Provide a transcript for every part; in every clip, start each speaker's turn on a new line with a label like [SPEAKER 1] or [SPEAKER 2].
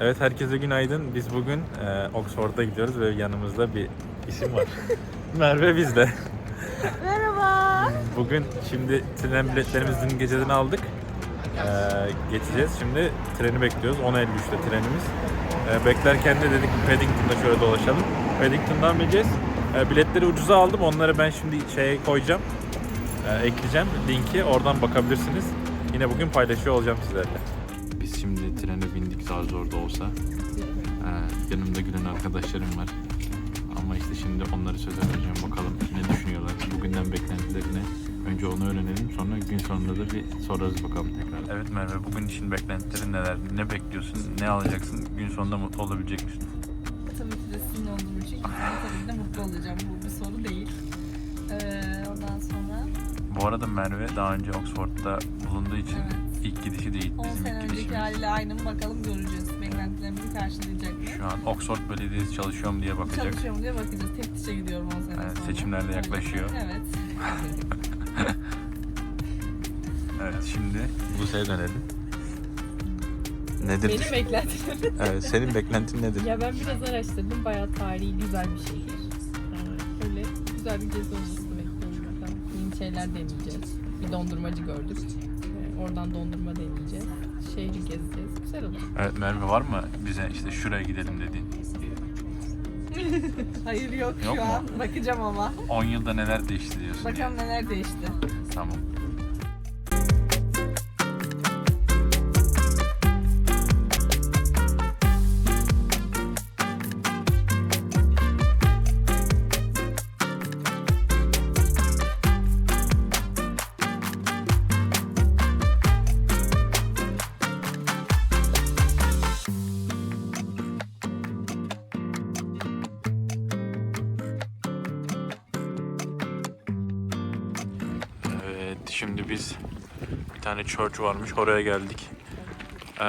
[SPEAKER 1] Evet herkese günaydın. Biz bugün e, Oxford'a gidiyoruz ve yanımızda bir isim var. Merve bizde.
[SPEAKER 2] Merhaba.
[SPEAKER 1] Bugün şimdi tren biletlerimizi dün geceden aldık. E, geçeceğiz. Şimdi treni bekliyoruz. 10.53'te trenimiz. E, beklerken de dedik Paddington'da şöyle dolaşalım. Paddington'dan bineceğiz. E, biletleri ucuza aldım. Onları ben şimdi şeye koyacağım. E, ekleyeceğim linki. Oradan bakabilirsiniz. Yine bugün paylaşıyor olacağım sizlerle. Şimdi trene bindik zar zor da olsa. Ee, yanımda gülen arkadaşlarım var. Ama işte şimdi onları söz vereceğim bakalım ne düşünüyorlar. Bugünden beklentilerini önce onu öğrenelim sonra gün sonunda da bir sorarız bakalım tekrar. Evet Merve bugün için beklentilerin neler? Ne bekliyorsun? Ne alacaksın? Gün sonunda mutlu olabilecek misin?
[SPEAKER 2] Tabii ki de sizin olduğum için tabii ki de mutlu olacağım. Bu bir soru değil. Ee, ondan sonra
[SPEAKER 1] Bu arada Merve daha önce Oxford'da bulunduğu için
[SPEAKER 2] Evet.
[SPEAKER 1] İlk gidişi değil
[SPEAKER 2] 10
[SPEAKER 1] bizim
[SPEAKER 2] sene
[SPEAKER 1] ilk
[SPEAKER 2] önceki
[SPEAKER 1] gidişimiz.
[SPEAKER 2] haliyle aynı mı bakalım göreceğiz. Beklentilerimizi karşılayacak mı?
[SPEAKER 1] Şu an Oxford Belediyesi çalışıyorum diye bakacak.
[SPEAKER 2] Çalışıyor mu diye bakacağız. Teftişe gidiyorum 10 sene
[SPEAKER 1] Evet,
[SPEAKER 2] sonra.
[SPEAKER 1] seçimler de yaklaşıyor.
[SPEAKER 2] Evet.
[SPEAKER 1] Evet şimdi Buse'ye dönelim. Nedir?
[SPEAKER 3] Benim beklentilerim.
[SPEAKER 1] Evet, senin beklentin nedir?
[SPEAKER 3] ya ben biraz araştırdım. Bayağı tarihi güzel bir şehir. Yani öyle güzel bir gezi olmasını bekliyorum bakalım. Yeni şeyler deneyeceğiz. Bir dondurmacı gördük. Oradan dondurma deneyeceğiz. Şehri gezeceğiz. Güzel olur.
[SPEAKER 1] Evet Merve var mı bize işte şuraya gidelim dediğin?
[SPEAKER 2] Hayır yok,
[SPEAKER 1] Yok
[SPEAKER 2] şu
[SPEAKER 1] mu?
[SPEAKER 2] an. Bakacağım ama.
[SPEAKER 1] 10 yılda neler değişti diyorsun.
[SPEAKER 2] Bakalım neler değişti.
[SPEAKER 1] Tamam. Tane church varmış, oraya geldik. Ee,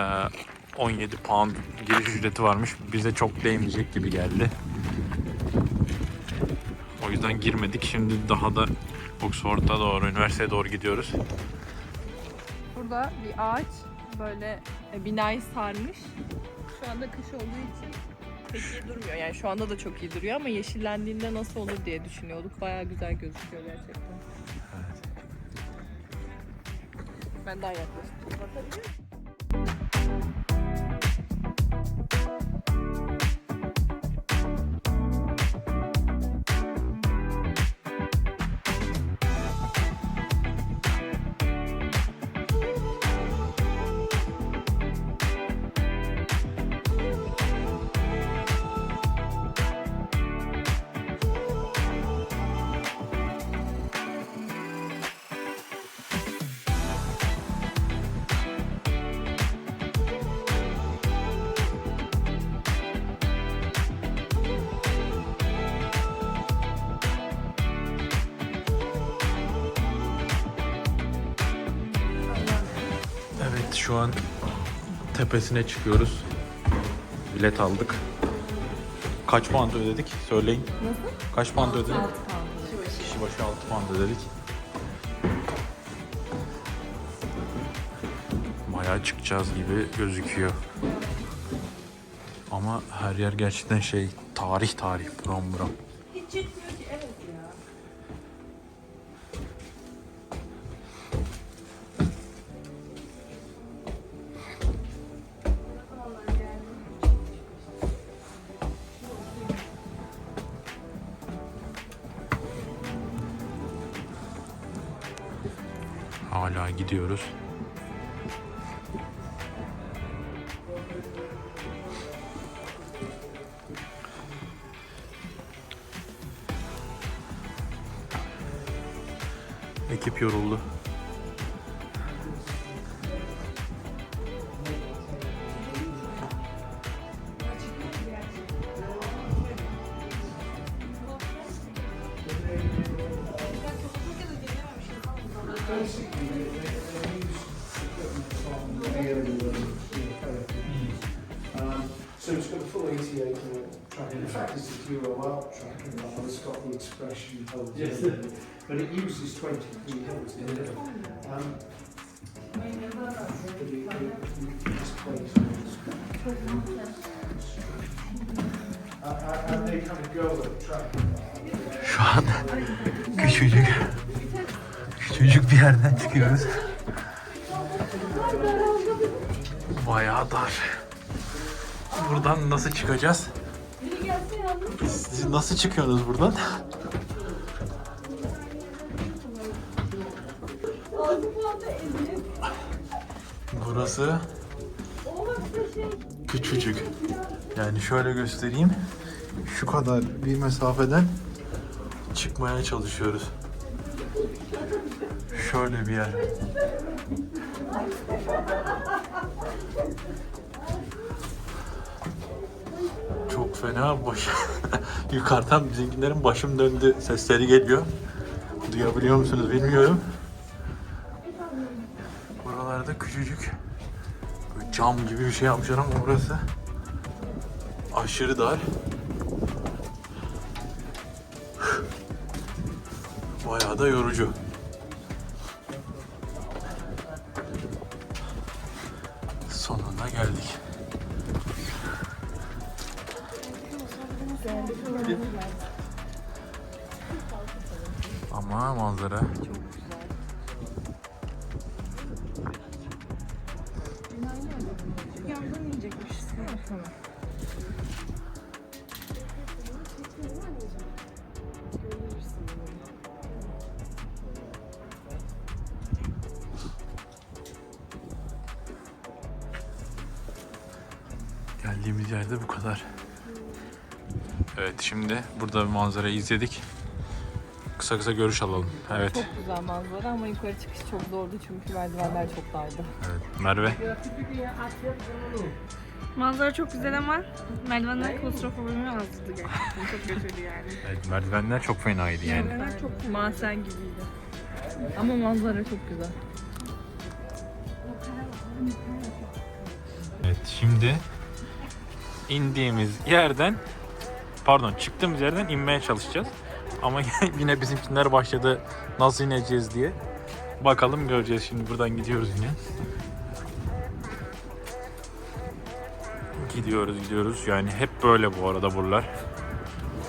[SPEAKER 1] 17 pound giriş ücreti varmış. Bize çok değmeyecek gibi geldi. O yüzden girmedik. Şimdi daha da Oxford'a doğru, üniversiteye doğru gidiyoruz.
[SPEAKER 3] Burada bir ağaç böyle e, binayı sarmış. Şu anda kış olduğu için pek iyi durmuyor. Yani şu anda da çok iyi duruyor ama yeşillendiğinde nasıl olur diye düşünüyorduk. Bayağı güzel gözüküyor gerçekten. Ben daha yaklaştım. Bakabiliyor musun?
[SPEAKER 1] Şu an tepesine çıkıyoruz. Bilet aldık. Kaç pound ödedik? Söyleyin.
[SPEAKER 3] Nasıl?
[SPEAKER 1] Kaç pound ödedik?
[SPEAKER 3] Altı kaldı.
[SPEAKER 1] Kişi başı 6 pound ödedik. Bayağı çıkacağız gibi gözüküyor. Ama her yer gerçekten şey tarih tarih buram buram. Hala gidiyoruz. Ekip yoruldu.
[SPEAKER 4] Um, tracking. In fact, it's a Euro out tracking, it's got the expression of
[SPEAKER 5] Yes.
[SPEAKER 4] but it uses 23 hills in it. Um, but it, it, it displays and they kind of go at track.
[SPEAKER 1] Şu an küçücük küçücük bir yerden çıkıyoruz. Bayağı dar. Buradan nasıl çıkacağız? Siz nasıl çıkıyorsunuz buradan? Burası küçücük. Yani şöyle göstereyim. Şu kadar bir mesafeden çıkmaya çalışıyoruz. Şöyle bir yer. Çok fena baş. Yukarıdan bizimkilerin başım döndü sesleri geliyor. Duyabiliyor musunuz bilmiyorum. Buralarda küçücük cam gibi bir şey yapmışlar ama burası aşırı dar. Bayağı da yorucu. Ama manzara geldiğimiz yerde bu kadar. Evet şimdi burada bir manzarayı izledik. Kısa kısa görüş alalım. Evet.
[SPEAKER 3] Çok güzel manzara ama yukarı çıkış çok zordu çünkü merdivenler çok dardı.
[SPEAKER 1] Evet. Merve.
[SPEAKER 2] Manzara çok güzel ama merdivenler klostrofobimi azdı gerçekten. Çok kötüydü yani.
[SPEAKER 1] Evet, merdivenler çok fenaydı yani.
[SPEAKER 2] Merdivenler çok mahzen gibiydi.
[SPEAKER 3] Ama manzara çok güzel.
[SPEAKER 1] Evet şimdi indiğimiz yerden pardon çıktığımız yerden inmeye çalışacağız. Ama yine bizimkiler başladı nasıl ineceğiz diye. Bakalım göreceğiz şimdi buradan gidiyoruz yine. Gidiyoruz gidiyoruz yani hep böyle bu arada buralar.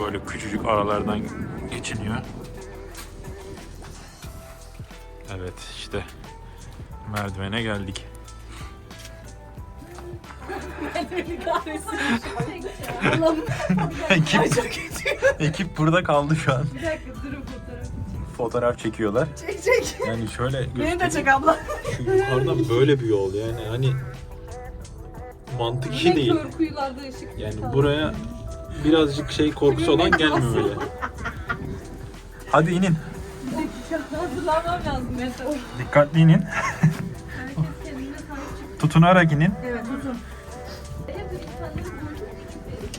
[SPEAKER 1] Böyle küçücük aralardan geçiniyor. Evet işte merdivene geldik. Ekip, ekip burada kaldı şu an.
[SPEAKER 2] Bir dakika durun fotoğraf.
[SPEAKER 1] Fotoğraf çekiyorlar.
[SPEAKER 2] Çek çek.
[SPEAKER 1] Yani şöyle
[SPEAKER 2] Beni de çek abla.
[SPEAKER 1] Şu yukarıdan böyle bir yol yani hani mantık işi değil.
[SPEAKER 2] Kör kuyularda ışık.
[SPEAKER 1] Yani buraya birazcık şey korkusu olan gelmemeli. Hadi inin.
[SPEAKER 2] Hazırlanmam lazım mesela.
[SPEAKER 1] Dikkatli inin.
[SPEAKER 2] Herkes kendine sahip çık.
[SPEAKER 1] Tutunarak inin.
[SPEAKER 2] Evet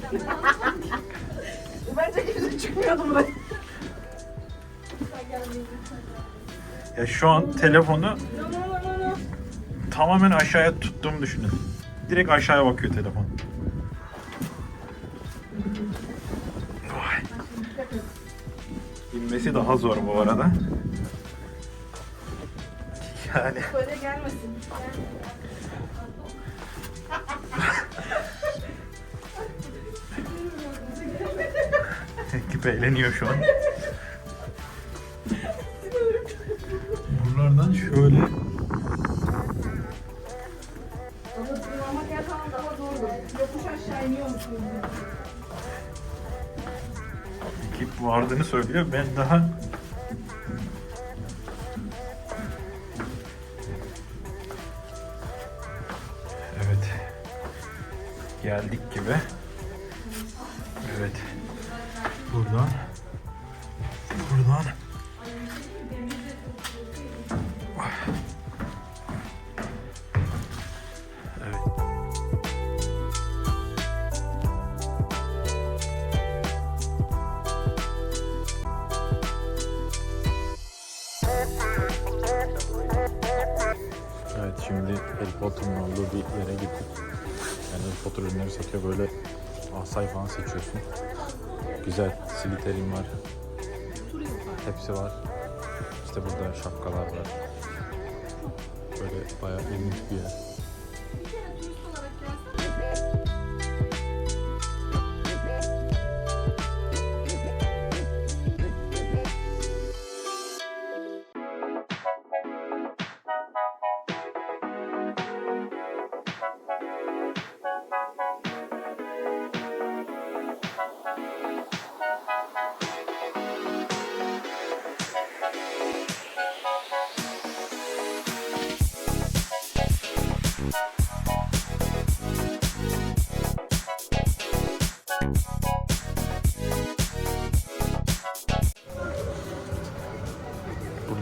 [SPEAKER 2] Bence kimse çıkmıyordu buraya.
[SPEAKER 1] Ya şu an telefonu tamamen aşağıya tuttuğumu düşünün. Direkt aşağıya bakıyor telefon. Vay. İnmesi daha zor bu arada. Yani
[SPEAKER 2] Böyle gelmesin.
[SPEAKER 1] Ekip eğleniyor şu an. Buralardan şöyle
[SPEAKER 2] daha. Yokuş aşağı musunuz?
[SPEAKER 1] ekip vardığını söylüyor. Ben daha Evet. Geldik gibi. Şimdi Harry Potter'ın olduğu bir yere gittik. Yani Harry Potter ürünleri satıyor böyle asay falan seçiyorsun. Güzel Slytherin var. Hepsi var. İşte burada şapkalar var. Böyle bayağı ilginç bir yer.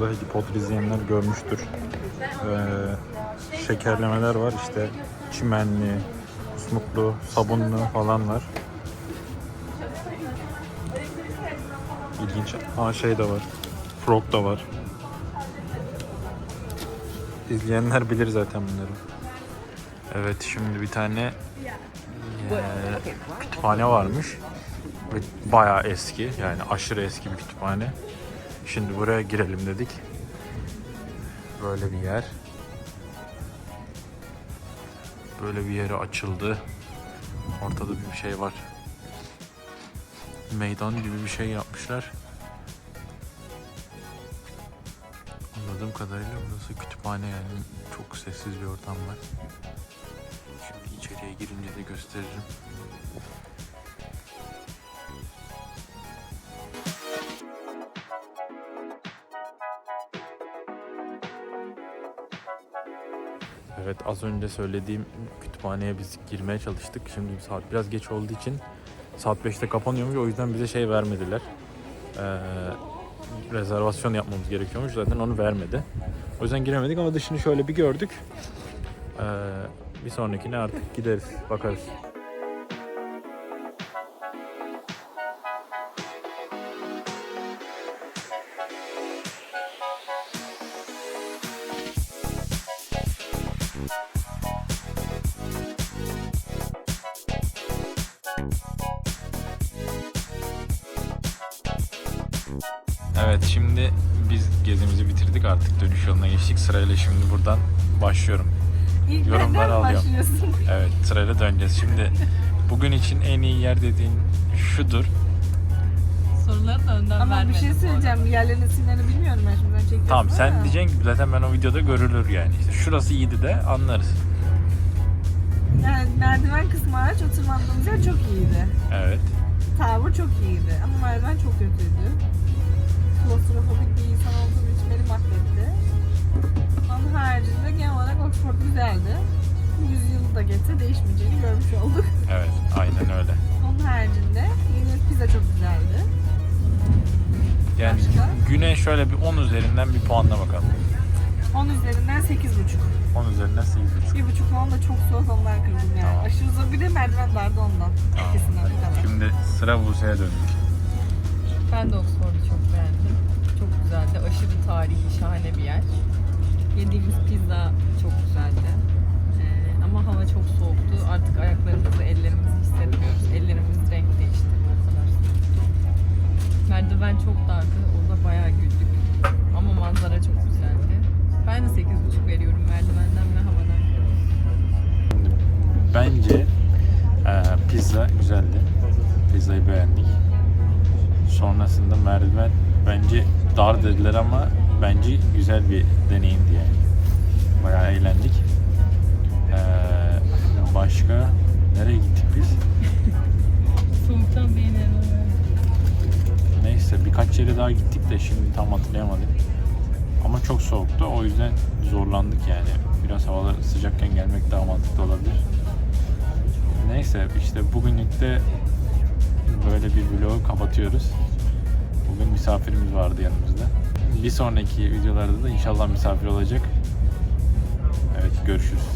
[SPEAKER 1] Harry Potter izleyenler görmüştür. Ee, şekerlemeler var işte çimenli, usmuklu, sabunlu falan var. İlginç. Aa şey de var. Frog da var. İzleyenler bilir zaten bunları. Evet şimdi bir tane eee, kütüphane varmış. Ve bayağı eski yani aşırı eski bir kütüphane. Şimdi buraya girelim dedik. Böyle bir yer. Böyle bir yere açıldı. Ortada bir şey var. Meydan gibi bir şey yapmışlar. Anladığım kadarıyla burası kütüphane yani çok sessiz bir ortam var. Şimdi içeriye girince de gösteririm. Evet az önce söylediğim kütüphaneye biz girmeye çalıştık. Şimdi saat biraz geç olduğu için saat 5'te kapanıyormuş. O yüzden bize şey vermediler. Ee, rezervasyon yapmamız gerekiyormuş. Zaten onu vermedi. O yüzden giremedik ama dışını şöyle bir gördük. Ee, bir sonrakine artık gideriz, bakarız. Evet şimdi biz gezimizi bitirdik artık dönüş yoluna geçtik. Sırayla şimdi buradan başlıyorum.
[SPEAKER 2] İlk
[SPEAKER 1] Yorumları
[SPEAKER 2] benden
[SPEAKER 1] alıyorum. Evet sırayla döneceğiz. Şimdi bugün için en iyi yer dediğin şudur.
[SPEAKER 3] Soruları da önden
[SPEAKER 2] Ama bir
[SPEAKER 3] vermedim
[SPEAKER 2] şey
[SPEAKER 3] bu arada.
[SPEAKER 2] söyleyeceğim. Yerlerin isimlerini bilmiyorum ben şimdi. Ben çekiyorum.
[SPEAKER 1] Tamam sen diyeceksin ki zaten ben o videoda görülür yani. İşte şurası iyiydi de anlarız.
[SPEAKER 2] Kısmı hariç o tırmandığımız yer çok iyiydi.
[SPEAKER 1] Evet.
[SPEAKER 2] Tower çok iyiydi ama merdiven çok kötüydü. Klostrofobik bir insan olduğum için beni mahvetti. Onun haricinde genel olarak Oxford güzeldi. Yüzyılı da geçse değişmeyeceğini görmüş olduk.
[SPEAKER 1] Evet aynen öyle.
[SPEAKER 2] Onun haricinde yine pizza çok güzeldi.
[SPEAKER 1] Yani
[SPEAKER 2] Başka?
[SPEAKER 1] güne şöyle bir 10 üzerinden bir puanla bakalım.
[SPEAKER 2] 10 üzerinden 8,5.
[SPEAKER 1] 10 üzerinden 8,5.
[SPEAKER 2] 1,5 falan da çok soğuk ondan kırdım yani.
[SPEAKER 1] Tamam.
[SPEAKER 2] Aşırı zor bir de merdiven dardı ondan.
[SPEAKER 1] Tamam.
[SPEAKER 2] İkisinden bu kadar.
[SPEAKER 1] Şimdi sıra Buse'ye döndük.
[SPEAKER 3] Ben de Oxford'u çok beğendim. Çok güzeldi. Aşırı tarihi, şahane bir yer. Yediğimiz pizza çok güzeldi. Ee, ama hava çok soğuktu. Artık ayaklarımızı, ellerimizi hissetmiyoruz. Ellerimiz renk değişti. O kadar. Merdiven çok dardı. Orada bayağı güldük. Ama manzara
[SPEAKER 1] Bence eee, pizza güzeldi. Pizzayı beğendik. Sonrasında merdiven bence dar dediler ama bence güzel bir deneyimdi yani. Bayağı eğlendik. Eee, başka nereye gittik biz?
[SPEAKER 3] Soğuktan beğenirim.
[SPEAKER 1] Neyse birkaç yere daha gittik de şimdi tam hatırlayamadım. Ama çok soğuktu o yüzden zorlandık yani. Biraz havalar sıcakken gelmek daha mantıklı olabilir. Neyse işte bugünlük de böyle bir vlogu kapatıyoruz. Bugün misafirimiz vardı yanımızda. Bir sonraki videolarda da inşallah misafir olacak. Evet görüşürüz.